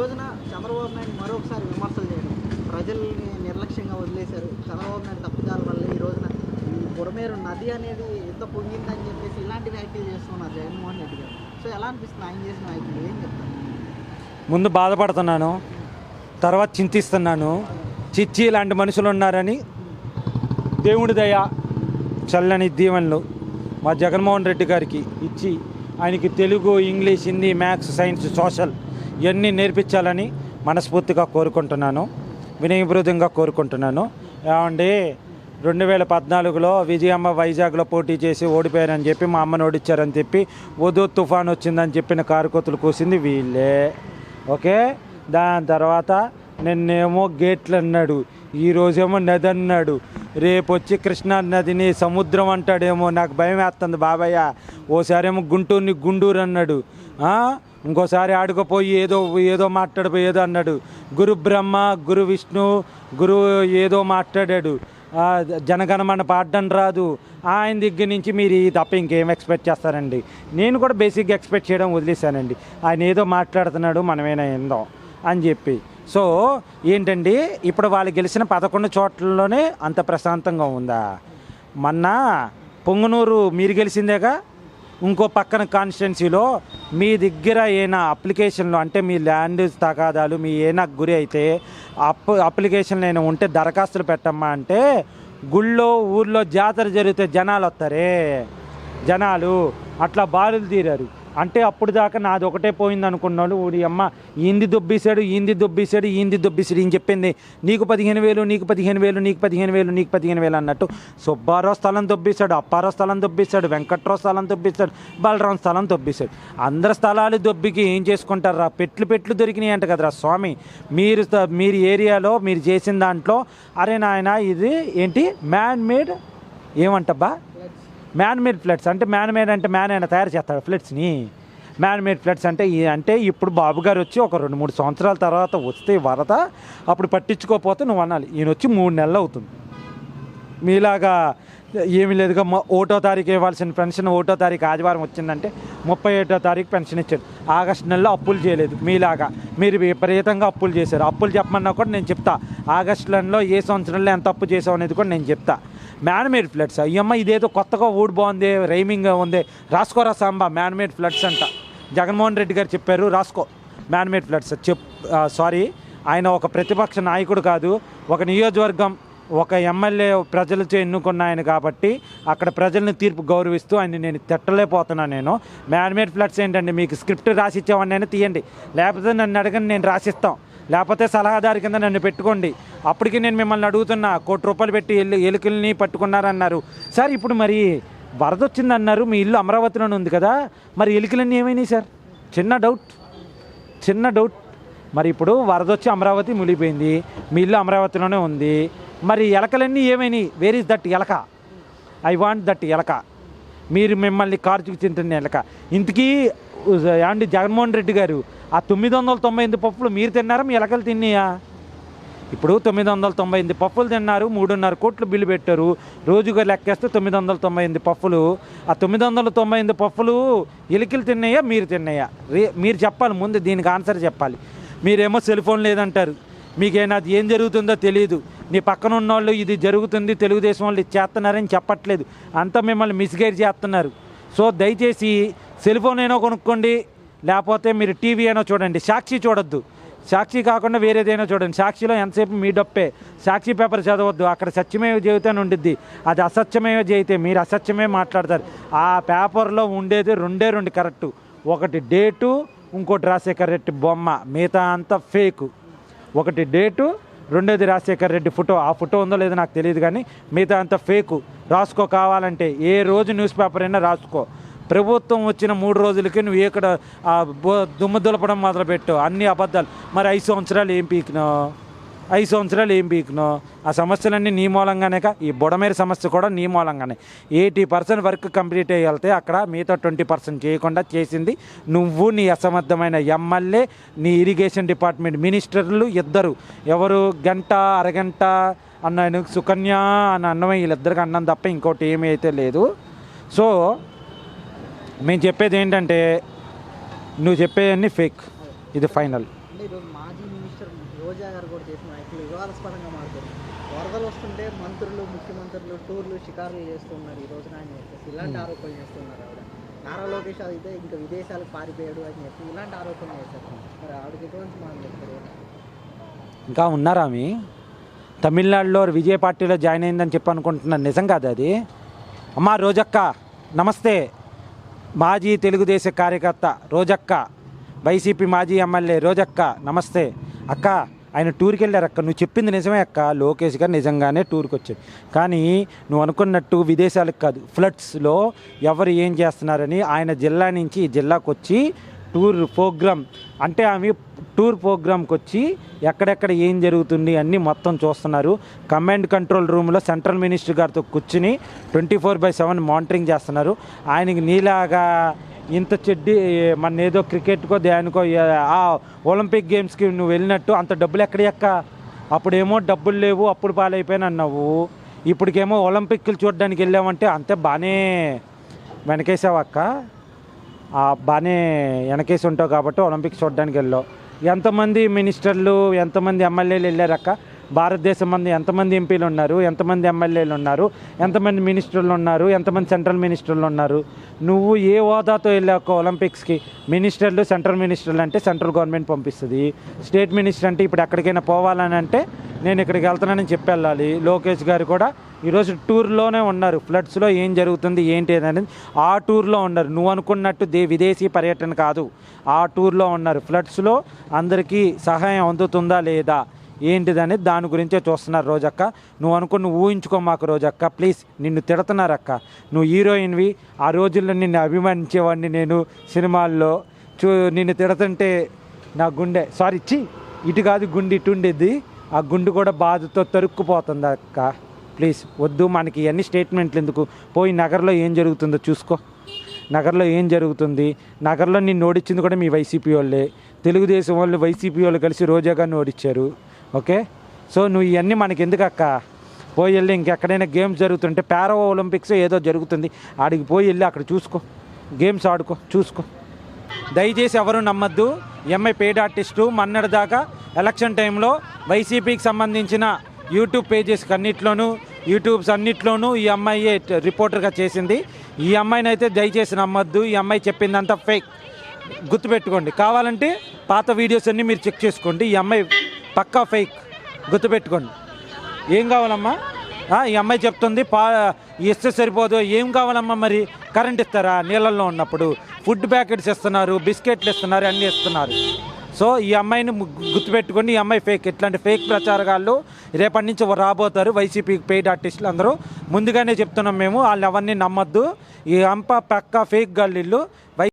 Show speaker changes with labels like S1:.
S1: రోజున చంద్రబాబు నాయుడు మరొకసారి విమర్శలు చేయడం. ప్రజల్ని నిర్లక్ష్యంగా వదిలేశారు. చంద్రబాబు నాయుడు తప్పిదాల వల్ల ఈ రోజున ఈ బుడమేరు నది అనేది ఎంత పొంగిందని చెప్పేసి ఇలాంటి వ్యాఖ్యలు చేస్తున్నారు జగన్మోహన్ రెడ్డి గారు. సో ఎలా అనిపిస్తుంది? ఆయన చేసిన వ్యాఖ్యలు ఏం చెప్తాను
S2: ముందు బాధపడుతున్నాను. తర్వాత చింతిస్తున్నాను. చిచ్చి ఇలాంటి మనుషులు ఉన్నారని దేవుడి దయ చల్లని దీవెనలు మా జగన్మోహన్ రెడ్డి గారికి ఇచ్చి ఆయనకి Telugu English Hindi maths science social ఇవన్నీ నేర్పించాలని మనస్ఫూర్తిగా కోరుకుంటున్నాను వినయభృతంగా కోరుకుంటున్నాను. ఏమండి రెండు వేల పద్నాలుగులో విజయమ్మ వైజాగ్లో పోటీ చేసి ఓడిపోయారని చెప్పి మా అమ్మని ఓడిచ్చారని చెప్పి వధు తుఫాన్ వచ్చిందని చెప్పిన కారుకొతులు కూసింది వీళ్ళే. ఓకే? దాని తర్వాత నిన్నేమో గేట్లు అన్నాడు ఈరోజేమో నది అన్నాడు రేపు వచ్చి కృష్ణా నదిని సముద్రం అంటాడేమో నాకు భయం వేస్తుంది బాబయ్య. ఓసారేమో గుంటూరుని గుండూరు అన్నాడు ఇంకోసారి ఆడుకుపోయి ఏదో ఏదో మాట్లాడిపోయి ఏదో అన్నాడు. గురు బ్రహ్మ గురు విష్ణు గురు ఏదో మాట్లాడాడు. జనగణమన పాడడం రాదు. ఆయన దగ్గర నుంచి మీరు ఈ తప్ప ఇంకేం ఎక్స్పెక్ట్ చేస్తారండి? నేను కూడా బేసిక్గా ఎక్స్పెక్ట్ చేయడం వదిలేశానండి. ఆయన ఏదో మాట్లాడుతున్నాడు మనమేనా ఏందో అని చెప్పి. సో ఏంటండి? ఇప్పుడు వాళ్ళు గెలిచిన పదకొండు చోట్లలోనే అంత ప్రశాంతంగా ఉందా? మొన్న పొంగునూరు మీరు గెలిచిందేగా? ఇంకో పక్కన కాన్స్టిట్యున్సీలో మీ దగ్గర ఏనా అప్లికేషన్లు అంటే మీ ల్యాండ్ తగాదాలు మీ ఏనా గురి అయితే అప్ అప్లికేషన్లు ఏమైనా ఉంటే దరఖాస్తులు పెట్టమ్మా అంటే గుళ్ళో ఊర్లో జాతర జరిగితే జనాలు వస్తారే? జనాలు అట్లా బారులు తీరారు. అంటే అప్పుడు దాకా నాది ఒకటే పోయింది అనుకున్నాడు. ఊడి అమ్మ ఈంది దొబ్బేశాడు ఈంది దొబ్బేశాడు ఈంది దొబ్బేశాడు. ఈయన చెప్పింది నీకు పదిహేను వేలు నీకు పదిహేను వేలు నీకు పదిహేను వేలు నీకు పదిహేను వేలు అన్నట్టు సుబ్బారావు స్థలం దొబ్బేశాడు అప్పారావు స్థలం దొబ్బేశాడు వెంకట్రావు స్థలం దొబ్బేశాడు బలరాం స్థలం దొబ్బేశాడు. అందరి స్థలాలు దొబ్బికి ఏం చేసుకుంటారా? పెట్లు పెట్లు దొరికినాయి అంట కదరా స్వామి. మీరు మీరు ఏరియాలో మీరు చేసిన దాంట్లో అరే నాయన ఇది ఏంటి? మ్యాన్ మేడ్ ఏమంటబ్బా? మ్యాన్ మేడ్ ఫ్లడ్స్ అంటే మ్యాన్ మేడ్ అంటే మ్యాన్ అయినా తయారు చేస్తాడు ఫ్లడ్స్ని మ్యాన్ మేడ్ ఫ్లడ్స్ అంటే అంటే ఇప్పుడు బాబు గారు వచ్చి ఒక రెండు మూడు సంవత్సరాల తర్వాత వస్తే వరద అప్పుడు పట్టించుకోకపోతే నువ్వు అనాలి. ఈయన వచ్చి మూడు నెలలు అవుతుంది. మీలాగా ఏమీ లేదుగా ఒకటో తారీఖు ఇవ్వాల్సిన పెన్షన్ ఒకటో తారీఖు ఆదివారం వచ్చిందంటే ముప్పై ఒకటో తారీఖు పెన్షన్ ఇచ్చాడు. ఆగస్టు నెలలో అప్పులు చేయలేదు మీలాగా. మీరు విపరీతంగా అప్పులు చేశారు. అప్పులు చెప్పమన్నా కూడా నేను చెప్తా. ఆగస్టు నెలలో ఏ సంవత్సరంలో ఎంత అప్పు చేసావు అనేది కూడా నేను చెప్తా. మేడ్ ఫ్లడ్స్ అయ్యమ్మ ఇదేదో కొత్తగా ఊడి బాగుంది రైమింగ్ ఉంది. రాసుకోరా సాంబా మ్యాన్మేడ్ ఫ్లడ్స్ అంట. జగన్మోహన్ రెడ్డి గారు చెప్పారు రాసుకో. మ్యాన్మేడ్ ఫ్లడ్స్ చెప్ సారీ ఆయన ఒక ప్రతిపక్ష నాయకుడు కాదు. ఒక నియోజకవర్గం ఒక ఎమ్మెల్యే ప్రజలచే ఎన్నుకున్న ఆయన కాబట్టి అక్కడ ప్రజలను తీర్పు గౌరవిస్తూ ఆయన నేను తిట్టలేకపోతున్నాను నేను. మ్యాన్మేడ్ ఫ్లడ్స్ ఏంటండి? మీకు స్క్రిప్ట్ రాసి ఇచ్చేవాడిని తీయండి. లేకపోతే నన్ను అడగండి నేను రాసిస్తాం. లేకపోతే సలహాదారు కింద నన్ను పెట్టుకోండి. అప్పటికి నేను మిమ్మల్ని అడుగుతున్నా కోటి రూపాయలు పెట్టి ఎల్లు ఎలుకల్ని పట్టుకున్నారన్నారు. సార్ ఇప్పుడు మరి వరద వచ్చిందన్నారు మీ ఇల్లు అమరావతిలోనే ఉంది కదా మరి ఎలుకలన్నీ ఏమైనాయి సార్? చిన్న డౌట్ చిన్న డౌట్. మరి ఇప్పుడు వరద వచ్చి అమరావతి మునిగిపోయింది మీ ఇల్లు అమరావతిలోనే ఉంది. మరి ఎలకలన్నీ ఏమైనాయి? వేర్ ఇస్ దట్ ఎలక? ఐ వాంట్ దట్ ఎలక. మీరు మిమ్మల్ని కార్చుకు తింటున్న ఎలక. ఇంతకీ యాండి జగన్మోహన్ రెడ్డి గారు ఆ తొమ్మిది వందల తొంభై ఎనిమిది పప్పులు మీరు తిన్నారా? మీ ఎలకలు తిన్నాయా? ఇప్పుడు తొమ్మిది వందల తొంభై ఎనిమిది పప్పులు తిన్నారు మూడున్నర కోట్లు బిల్లు పెట్టారు. రోజుగా లెక్కేస్తే తొమ్మిది వందల తొంభై ఎనిమిది పప్పులు. ఆ తొమ్మిది వందల తొంభై ఎనిమిది పప్పులు ఎలికలు తిన్నాయా మీరు తిన్నాయా? రే మీరు చెప్పాలి ముందు దీనికి ఆన్సర్ చెప్పాలి. మీరేమో సెల్ ఫోన్ లేదంటారు. మీకేనా అది ఏం జరుగుతుందో తెలియదు నీ పక్కన ఉన్నోళ్ళు ఇది జరుగుతుంది తెలుగుదేశం వాళ్ళు చేస్తున్నారని చెప్పట్లేదు. అంతా మిమ్మల్ని మిస్గైడ్ చేస్తున్నారు. సో దయచేసి సెల్ ఫోన్ అయినా కొనుక్కోండి. లేకపోతే మీరు టీవీ అయినా చూడండి. సాక్షి చూడొద్దు. సాక్షి కాకుండా వేరేదైనా చూడండి. సాక్షిలో ఎంతసేపు మీ డప్పే? సాక్షి పేపర్ చదవద్దు. అక్కడ సత్యమేవ జీవితం ఉండిద్ది. అది అసత్యమేవ జీవితే మీరు అసత్యమే మాట్లాడతారు. ఆ పేపర్లో ఉండేది రెండే రెండు కరెక్టు. ఒకటి డేటు ఇంకోటి రాజశేఖర్ రెడ్డి బొమ్మ. మిగతా అంతా ఫేకు. ఒకటి డేటు రెండోది రాజశేఖర్ రెడ్డి ఫోటో. ఆ ఫోటో ఉందో లేదో నాకు తెలియదు కానీ మిగతా అంతా ఫేకు. రాసుకో కావాలంటే ఏ రోజు న్యూస్ పేపర్ అయినా రాసుకో. ప్రభుత్వం వచ్చిన మూడు రోజులకి నువ్వు ఇక్కడ బో- దుమ్ము దులపడం మొదలుపెట్టు అన్ని అబద్ధాలు. మరి ఐదు సంవత్సరాలు ఏం పీకినావు ఐదు సంవత్సరాలు ఏం పీకినావు ఆ సమస్యలన్నీ నీ మూలంగానే కా- ఈ బుడమేరు సమస్య కూడా నీ మూలంగానే. ఎయిటీ పర్సెంట్ వర్క్ కంప్లీట్ అయ్యి వెళ్తే అక్కడ మిగతా ట్వంటీ పర్సెంట్ చేయకుండా చేసింది నువ్వు నీ అసమర్థమైన ఎమ్మెల్యే నీ ఇరిగేషన్ డిపార్ట్మెంట్ మినిస్టర్లు ఇద్దరు. ఎవరు? గంట అరగంట అన్న సుకన్య అన్న అన్నం వీళ్ళిద్దరికి అన్నం తప్ప ఇంకోటి ఏమీ అయితే లేదు. సో మేము చెప్పేది ఏంటంటే నువ్వు చెప్పేవన్నీ ఫేక్ ఇది ఫైనల్
S1: అంటే ఈరోజు మాజీ మినిస్టర్ రోజా గారు కూడా చేసిన వ్యాఖ్యలు వివాదాస్పదంగా మారుతుంది వరదలు వస్తుంటే మంత్రులు ముఖ్యమంత్రులు టూర్లు షికారులు చేస్తున్నారు ఈ రోజున అని చెప్పేసి ఇలాంటి ఆరోపణలు చేస్తున్నారు ఆవిడ. నారా లోకేష్ అయితే ఇంకా విదేశాలకు పారిపోయాడు అని చెప్పి ఇలాంటి ఆరోపణలు చేశారు. మరి ఆవిడకి ఎటువంటి మనం చెప్తారు
S2: ఇంకా ఉన్నారా ఆమె? తమిళనాడులో విజయ పార్టీలో జాయిన్ అయిందని చెప్పి అనుకుంటున్నాను నిజం కాదు అది? అమ్మా రోజక్క నమస్తే. మాజీ తెలుగుదేశ కార్యకర్త రోజక్క వైసీపీ మాజీ ఎమ్మెల్యే రోజక్క నమస్తే. అక్క ఆయన టూర్కి వెళ్ళారు అక్క. నువ్వు చెప్పింది నిజమే అక్క. లోకేష్ గారు నిజంగానే టూర్కి వచ్చాడు కానీ నువ్వు అనుకున్నట్టు విదేశాలకు కాదు ఫ్లడ్స్లో ఎవరు ఏం చేస్తున్నారని ఆయన జిల్లా నుంచి ఈ జిల్లాకు వచ్చి టూర్ ప్రోగ్రామ్ అంటే ఆమె టూర్ ప్రోగ్రామ్కి వచ్చి ఎక్కడెక్కడ ఏం జరుగుతుంది అన్నీ మొత్తం చూస్తున్నారు. కమాండ్ కంట్రోల్ రూమ్లో సెంట్రల్ మినిస్టర్ గారితో కూర్చుని twenty four by seven monitoring చేస్తున్నారు. ఆయనకి నీలాగా ఇంత చెడ్డి మన ఏదో క్రికెట్కో దేనికో ఆ ఒలింపిక్ గేమ్స్కి నువ్వు వెళ్ళినట్టు అంత డబ్బులు ఎక్కడ ఎక్క? అప్పుడేమో డబ్బులు లేవు అప్పుడు పాలైపోయాను అన్నావు. ఇప్పటికేమో ఒలింపిక్లు చూడడానికి వెళ్ళామంటే అంతే బాగానే వెనకేసావక్క బాగానే వెనకేసి ఉంటావు కాబట్టి ఒలింపిక్స్ చూడడానికి వెళ్ళావు. ఎంతమంది మినిస్టర్లు ఎంతమంది ఎమ్మెల్యేలు వెళ్ళారక్క? భారతదేశం మంది ఎంతమంది ఎంపీలు ఉన్నారు ఎంతమంది ఎమ్మెల్యేలు ఉన్నారు ఎంతమంది మినిస్టర్లు ఉన్నారు ఎంతమంది సెంట్రల్ మినిస్టర్లు ఉన్నారు నువ్వు ఏ హోదాతో వెళ్ళావు ఒలింపిక్స్కి మినిస్టర్లు సెంట్రల్ మినిస్టర్లు అంటే సెంట్రల్ గవర్నమెంట్ పంపిస్తుంది. స్టేట్ మినిస్టర్ అంటే ఇప్పుడు ఎక్కడికైనా పోవాలని అంటే నేను ఇక్కడికి వెళ్తున్నానని చెప్పి వెళ్ళాలి లోకేష్ గారు కూడా ఈరోజు టూర్లోనే ఉన్నారు. ఫ్లడ్స్లో ఏం జరుగుతుంది ఏంటి అనేది ఆ టూర్లో ఉన్నారు. నువ్వు అనుకున్నట్టు దే విదేశీ పర్యటన కాదు. ఆ టూర్లో ఉన్నారు. ఫ్లడ్స్లో అందరికీ సహాయం అందుతుందా లేదా? ఏంటిదని దాని గురించే చూస్తున్నారు రోజక్క. నువ్వు అనుకుని నువ్వు ఊహించుకో మాకు రోజక్క. ప్లీజ్ నిన్ను తిడుతున్నారక్క. నువ్వు హీరోయిన్వి ఆ రోజుల్లో నిన్ను అభిమానించేవాడిని నేను సినిమాల్లో. చూ నిన్ను తిడుతుంటే నా గుండె సారీ ఇచ్చి ఇటు కాదు గుండె ఇటు ఉండేది. ఆ గుండు కూడా బాధతో తరుక్కుపోతుంది అక్క. ప్లీజ్ వద్దు మనకి ఇవన్నీ స్టేట్మెంట్లు ఎందుకు? పోయి నగర్లో ఏం జరుగుతుందో చూసుకో. నగర్లో ఏం జరుగుతుంది? నగర్లో నిన్ను ఓడించింది కూడా మీ వైసీపీ వాళ్ళే. తెలుగుదేశం వాళ్ళు వైసీపీ వాళ్ళు కలిసి రోజాగా గారిని ఓడించారు ఓకే? సో నువ్వు ఇవన్నీ మనకి ఎందుకు అక్క పోయి వెళ్ళి ఇంకెక్కడైనా గేమ్స్ జరుగుతుంటే పారా ఒలింపిక్స్ ఏదో జరుగుతుంది. ఆడికి పోయి వెళ్ళి అక్కడ చూసుకో. గేమ్స్ ఆడుకో చూసుకో. దయచేసి ఎవరు నమ్మద్దు. ఎంఐ పెయిడ్ ఆర్టిస్టు మన్నటిదాకా ఎలక్షన్ టైంలో వైసీపీకి సంబంధించిన యూట్యూబ్ పేజెస్ అన్నిట్లోనూ యూట్యూబ్స్ అన్నిట్లోనూ ఈ అమ్మాయి రిపోర్టర్గా చేసింది. ఈ అమ్మాయిని అయితే దయచేసి నమ్మద్దు. ఈ అమ్మాయి చెప్పిందంతా ఫేక్ గుర్తుపెట్టుకోండి. కావాలంటే పాత వీడియోస్ అన్నీ మీరు చెక్ చేసుకోండి. ఈ అమ్మాయి పక్కా ఫేక్. గుర్తుపెట్టుకోండి. ఏం కావాలమ్మా? ఈ అమ్మాయి చెప్తుంది పా ఇస్తే సరిపోదు ఏం కావాలమ్మా మరి? కరెంట్ ఇస్తారా? నీళ్ళల్లో ఉన్నప్పుడు ఫుడ్ ప్యాకెట్స్ ఇస్తున్నారు బిస్కెట్లు ఇస్తున్నారు అన్నీ ఇస్తున్నారు. సో ఈ అమ్మాయిని గుర్తుపెట్టుకొని ఈ అమ్మాయి ఫేక్. ఇట్లాంటి ఫేక్ ప్రచారకాలు రేపటి నుంచి రాబోతారు వైసీపీ పెయిడ్ ఆర్టిస్టులు అందరూ. ముందుగానే చెప్తున్నాం మేము వాళ్ళు ఎవరిని నమ్మొద్దు. ఈ అంప పక్క ఫేక్ గల్లీళ్ళు వై